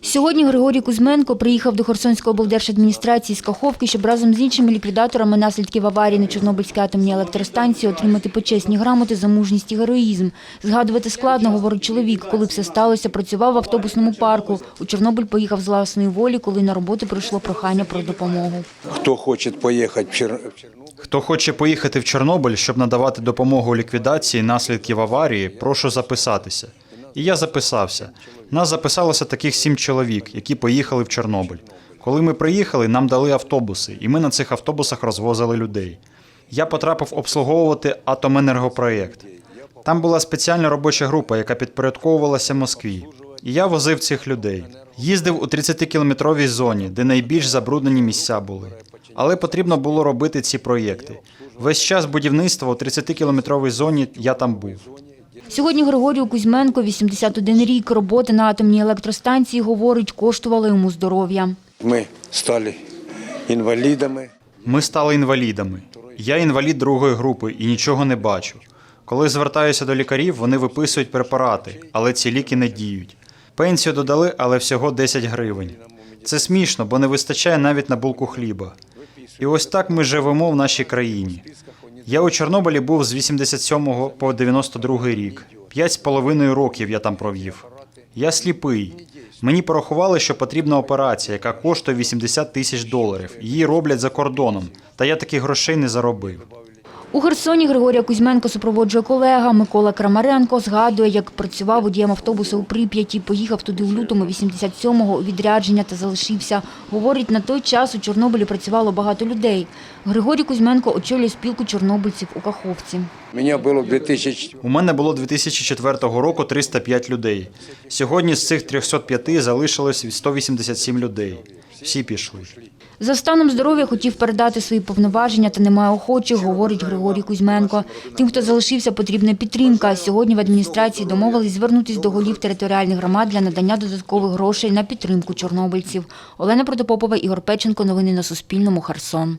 Сьогодні Григорій Кузьменко приїхав до Херсонської облдержадміністрації з Каховки, щоб разом з іншими ліквідаторами наслідків аварії на Чорнобильській атомній електростанції отримати почесні грамоти за мужність і героїзм. Згадувати складно, говорить чоловік. Коли все сталося, працював в автобусному парку. У Чорнобиль поїхав з власної волі, коли на роботу прийшло прохання про допомогу. Кто хочет поехать в Чернобыль, Хто хоче поїхати в Чорнобиль, щоб надавати допомогу у ліквідації наслідків аварії, прошу записатися. І я записався. Нас записалося таких сім чоловік, які поїхали в Чорнобиль. Коли ми приїхали, нам дали автобуси, і ми на цих автобусах розвозили людей. Я потрапив обслуговувати атоменергопроєкт. Там була спеціальна робоча група, яка підпорядковувалася Москві. І я возив цих людей. Їздив у 30-кілометровій зоні, де найбільш забруднені місця були. Але потрібно було робити ці проєкти. Весь час будівництва у 30-кілометровій зоні я там був. Сьогодні Григорію Кузьменко 81 рік. Роботи на атомній електростанції, говорить, коштували йому здоров'я. мы стали инвалидами. Ми стали інвалідами. Я інвалід другої групи і нічого не бачу. Коли звертаюся до лікарів, вони виписують препарати, але ці ліки не діють. Пенсію додали, але всього 10 гривень. Це смішно, бо не вистачає навіть на булку хліба. І ось так ми живемо в нашій країні. Я у Чорнобилі був з 87 по 92 рік. П'ять з половиною років я там провів. Я сліпий. Мені порахували, що потрібна операція, яка коштує 80 тисяч доларів. Її роблять за кордоном. Та я таких грошей не заробив. У Херсоні Григорія Кузьменко супроводжує колега Микола Крамаренко. Згадує, як працював водієм автобуса у Прип'яті, поїхав туди у лютому 87-го у відрядження та залишився. Говорить, на той час у Чорнобилі працювало багато людей. Григорій Кузьменко очолює спілку чорнобильців у Каховці. Меня было в 2000 У мене було 2004 року 305 людей. Сьогодні з цих 305 залишилось 187 людей. Всі пішли. За станом здоров'я хотів передати свої повноваження, та немає охочих, говорить Григорій Кузьменко. Тим, хто залишився, потрібна підтримка. Сьогодні в адміністрації домовились звернутися до голів територіальних громад для надання додаткових грошей на підтримку чорнобильців. Олена Протопопова, Ігор Печенко. Новини на Суспільному. Херсон.